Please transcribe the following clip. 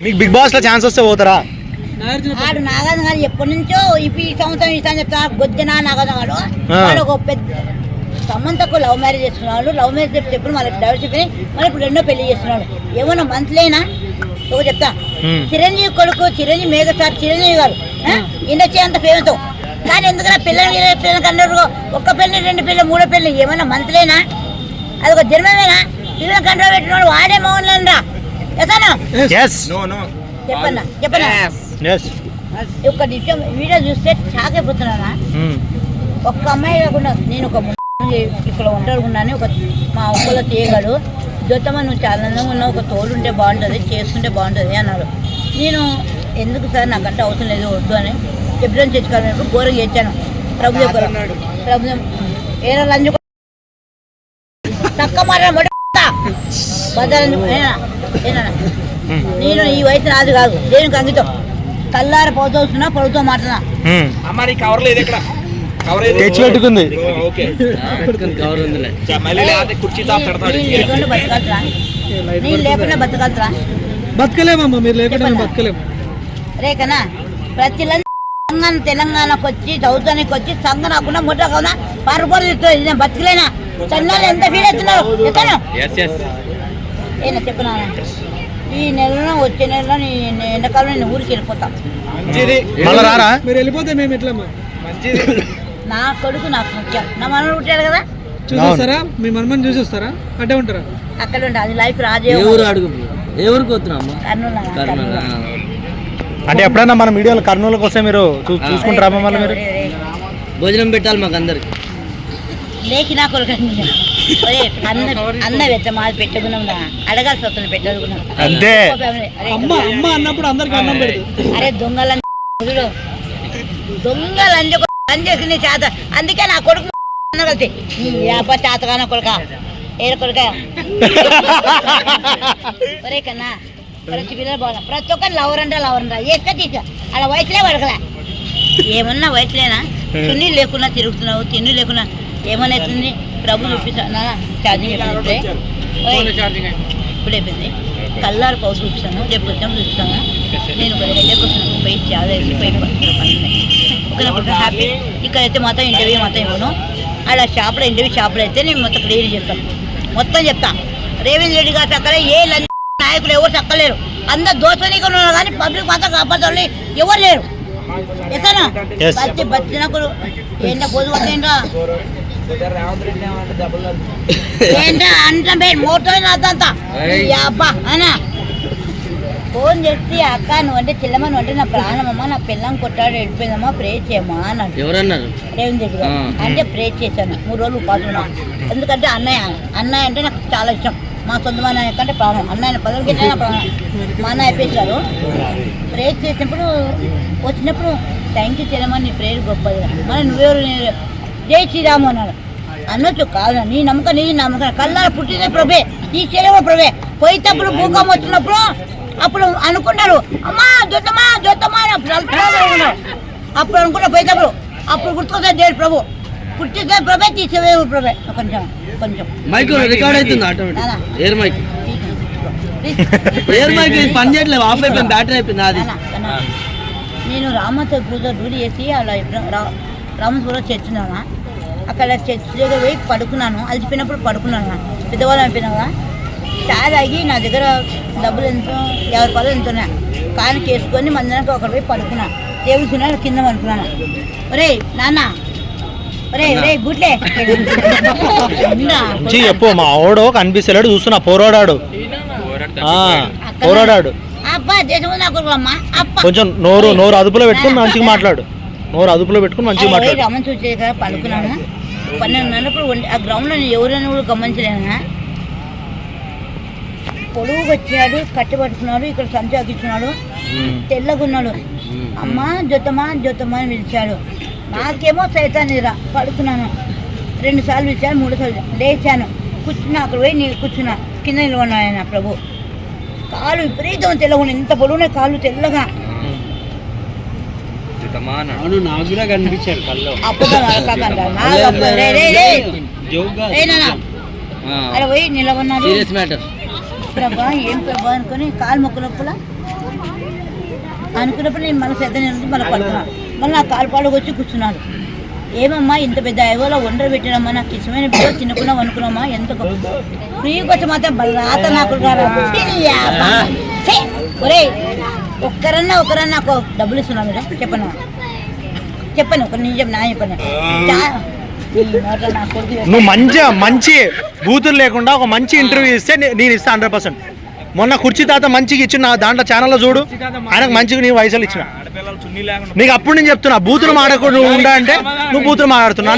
మీకు బిగ్ బాస్లో ఛాన్స్ వస్తే పోతారా? ఆడు నాగార్జున గారు ఎప్పటి నుంచో ఇప్పుడు ఈ సంవత్సరం ఈ సంవత్సరం చెప్తా గొద్దిన నాగార్జున గారు. వాడు ఒక పెద్ద సమంతకు లవ్ మ్యారేజ్ చేస్తున్నాడు. లవ్ మ్యారేజ్ చెప్పి చెప్పి వాళ్ళకి డైవర్స్ చెప్పి మళ్ళీ ఇప్పుడు రెండో పెళ్ళి చేస్తున్నాడు. ఏమన్నా మంత్లేనా? ఒక చెప్తా. చిరంజీవి కొడుకు చిరంజీవి మేఘసార్ చిరంజీవి గారు ఇండస్ట్రీ అంత ఫేమస్ కానీ ఎందుకంటే పిల్లలు పిల్లలు కన్నారు ఒక్క పెళ్ళి రెండు పెళ్ళి మూడో పెళ్ళి ఏమన్నా మంత్లేనా? అది ఒక జన్మమేనా? పిల్లలు కంట్రోల్ పెట్టినవాడు వాడే మౌన్లేను రా ఎసానా ఎస్ చెప్పన్నా చెప్పన్నా. ఒక్క నిమిషం వీడియో చూస్తే షాక్ అయిపోతున్నానా Hmm. ఒక్క అమ్మాయి కాకుండా నేను ఒక ఇక్కడ ఒంటరిగున్నాను ఒక మా ఒక్కలో చేయగలడు జ్యోతమ్మ నువ్వు చాలా అందంగా ఉన్నావు ఒక తోడు ఉంటే బాగుంటుంది చేసుకుంటే బాగుంటుంది అన్నారు నేను ఎందుకు సార్ నాకంటే అవసరం లేదు వద్దు అని ఎప్పుడైనా తెచ్చుకోవాలన్నప్పుడు ఘోరంగా చేశాను ప్రభు దగ్గర ప్రభు ఏరా లంచ్ తక్కువ మాట బద్దలంజు ఏనా ఏనా నేను ఈ వయసు నాది కాదు. దేనికి అంకితం కల్లార పోతోస్తున్నా పొడుతో మాట్లాడినా Hmm. అమ్మ నీ కవర్ లేదు ఇక్కడ? తెచ్చి పెట్టుకుంది. నేను లేకుండా నేను బతకలేమమ్మా మీరు లేకుండా బతకలేము. రేకనా ప్రతి తెలంగాణకు వచ్చి చదువుతానికి వచ్చి సంఘ రాకుండా ముట్ట కావునా నేను బతకలేనా? చెన్నైలో ఎంత ఫీల్ అవుతున్నారు ఏనా చెప్పనా ఈ నెలలో వచ్చే నెలలో నీ నీ ఎండాకాలం నేను ఊరికి వెళ్ళిపోతా. మంచిది. మళ్ళా రారా? మీరు వెళ్ళిపోతే మేము ఎట్లమ్మా? నా కొడుకు నాకు ముఖ్యం. నా మనడు పుట్టాడు కదా? చూసొస్తారా? మీ మనమని చూసొస్తారా? అడ్డే ఉంటారా? అక్కడ ఉండే అది లైఫ్ రాజే ఊరు అడుగు కర్నూలు కర్నూలు. అంటే ఎప్పుడైనా మన మీడియాలో కర్నూలుకి వస్తే మీరు చూ- చూసుకుంటారా మమ్మల్ని మీరు? భోజనం పెట్టాలి మాకు అందరికి. లేకి నా కొడుకు ఒరే, అన్న అన్న వెచ్చ మాది పెట్టుకున్నాం. అడగాల్సి వస్తుంది అంతే. అమ్మ అమ్మ అన్నప్పుడు అందరికి అన్నం పెడదు. అరే దొంగలని దొంగలని పని చేసింది చేత. అందుకే నా కొడుకు కలిసి. చేతగాన కొడుక. ఏడ కొడుక? ఒరే కన్నా ప్రతి పిల్లలు బాగా ప్రతి ఒక్కరు లవర్ అంట లవర్ అంట. ఎక్క తీసా. అలా వయసులే పడకలే. ఏమన్నా వయసులేనా? తిండి లేకుండా తిరుగుతున్నావు తిండి లేకుండా ఏమన్నా అవుతుంది ప్రభు చూపిస్తాను ఛార్జింగ్ ఎప్పుడు ఇప్పుడు అయిపోయింది. కల్లారు పౌస్ చూపిస్తాను రేపు వచ్చాము చూపిస్తాను. నేను ఒక దగ్గరికి వస్తున్నాను పోయి చాలా పోయి ఒక హ్యాపీ ఇక్కడైతే మొత్తం ఇంటర్వ్యూ మొత్తం ఇవ్వను. అలా షాప్లో ఇంటర్వ్యూ షాప్లో అయితే నేను మొత్తం క్లియర్ చెప్తాను మొత్తం చెప్తా. రేవంత్ రెడ్డి గారు చక్కలే ఏ నాయకులు ఎవరు చక్కలేరు అందరు దోషనీకులు ఉన్నారు కానీ పబ్లిక్ మాత్రం కాపాడాలి ఎవరు లేరు. ఎక్కనా Yes. బతి బతినప్పుడు ఏంటో పొద్దు పట్టేంటా ఏంటా అంటే మోటో అదంతా అబ్బా అనా ఫోన్ చేసి అక్క నువ్వు అంటే చెల్లమ్మ నువ్వు అంటే నా ప్రాణమమ్మ నా పిల్లం కొట్టాడు వెళ్ళిపోయిందమ్మా ప్రే చేయమ్మా అన్నాడు. ఎవరన్నారు? రేవంత్ రెడ్డి గారు. ఆ. అంటే ప్రే చేశాను. మూడు రోజులు ఉపాధున్నా ఎందుకంటే అన్నయ్య అన్నయ్య అంటే నాకు చాలా ఇష్టం. మా సొంత మా అన్నయ్య కంటే ప్రాణం. అన్నయ్య పదవికి నా ప్రాణం. మా అన్నయ్య అయిపోయారు ప్రే చేసినప్పుడు వచ్చినప్పుడు థ్యాంక్ యూ చెల్లమ్మ నీ ప్రేరు గొప్పది మరి నువ్వెవరు జై శ్రీరాము అన్నాడు. అనొచ్చు కాదు నీ నమ్మకం నీ నమ్మకం. కల్లార పుట్టిన ప్రభే నీ చెలవ ప్రభే. పోయేటప్పుడు భూకంపం వచ్చినప్పుడు అప్పుడు అనుకున్నారు అమ్మా జ్యోతమ్మా అని అప్పుడు అనుకున్నారు. అప్పుడు అనుకున్న పోయేటప్పుడు అప్పుడు గుర్తుకొస్తాయి దేవుడు ప్రభు. పుట్టిన ప్రభే తీసేవేవు ప్రభే. కొంచెం కొంచెం మైక్ రికార్డ్ అవుతుంది? Automatic air mic air mic ఇది పని చేయట్లేదు ఆఫ్ అయిపోయింది బ్యాటరీ అయిపోయింది అది. నేను. రామతోపులో డ్యూటీ చేసి అలా రామతోపులో చర్చినానా అక్కడ చర్చ్ దగ్గర పోయి పడుకున్నాను. అలసిపోయినప్పుడు పడుకున్నాను పెద్దవాళ్ళు అయిపోయినా చాయ్ తాగి నా దగ్గర డబ్బులు ఎంతో యాభై రూపాయలు ఎంత ఉన్నాయి. కాని చేసుకొని మందిరానికి ఒకటి పోయి పడుకున్నాను దేవుడు తిన్నాడు కింద పడుకున్నాను. ఒరే నాన్న. చెప్పు మా ఆవిడ కనిపిస్తలేడు చూస్తున్నా పోరాడాడు. ఆ, పోరాడాడు. కొంచెం నోరు నోరు అదుపులో పెట్టుకుని మంచిగా మాట్లాడు. నోరు అదుపులో పెట్టుకుని మంచిగా మాట్లాడు. రమణ చూసే దగ్గర పడుకున్నాను? పన్నెండున్నప్పుడు ఆ గ్రౌండ్లో ఎవరైనా కూడా గమనించలేను? పొడుగు వచ్చాడు కట్టి పట్టుకున్నాడు ఇక్కడ సంచి అగ్గించున్నాడు తెల్లగున్నాడు. అమ్మ జొత్తమా జొత్తమా అని పిలిచాడు. నాకేమో సైతాన్ నిరా పడుకున్నాను. రెండు సార్లు పిలిచాను మూడు సార్లు లేచాను. కూర్చున్నా అక్కడ పోయి నేను కూర్చున్నా. కింద నిలబడినా ఆయన ప్రభు. కాలు విపరీతం తెల్లగా ఎంత పొడుగునే కాళ్ళు తెల్లగా? అవును నాకు కూడా కనిపించారు కళ్ళు. అప్పుడు నాన్న. అలా పోయి నిలబడినాడు. Serious matter. ప్రభా ఏం ప్రభా అనుకొని కాలు మొక్క లోపల అనుకున్నప్పుడు నేను మన శ్రద్ధ మన పడుతున్నాను మళ్ళీ నా కాలు పాడుకు వచ్చి కూర్చున్నాడు. ఏమమ్మా ఇంత పెద్ద ఐగోలో వండర పెట్టినమ్మా నాకు ఇష్టమైన బిడ్డ తినకుండా అనుకున్నామా ఎంత ఫ్రీకి వచ్చి మాత్రం రాత నాకు ఒరే ఒక్కరన్నా ఒక్కరన్నా నాకు డబ్బులు ఇస్తున్నా మీరు చెప్పను. చెప్పను ఒక నిజం నా చెప్పను. నువ్వు మంచి మంచి బూతులు లేకుండా ఒక మంచి ఇంటర్వ్యూ ఇస్తే నేను ఇస్తా హండ్రెడ్ పర్సెంట్. మొన్న కుర్చీ తాత మంచిగా ఇచ్చిన నా దాంట్లో ఛానల్లో చూడు ఆయనకు మంచిగా నీ వయసులు ఇచ్చిన. ఆడపిల్లలు చున్నీ లేకుండా నీకు అప్పుడు నేను చెప్తున్నా బూతులు మాడకుండా ఉండా అంటే నువ్వు బూతులు మాట్లాడుతున్నా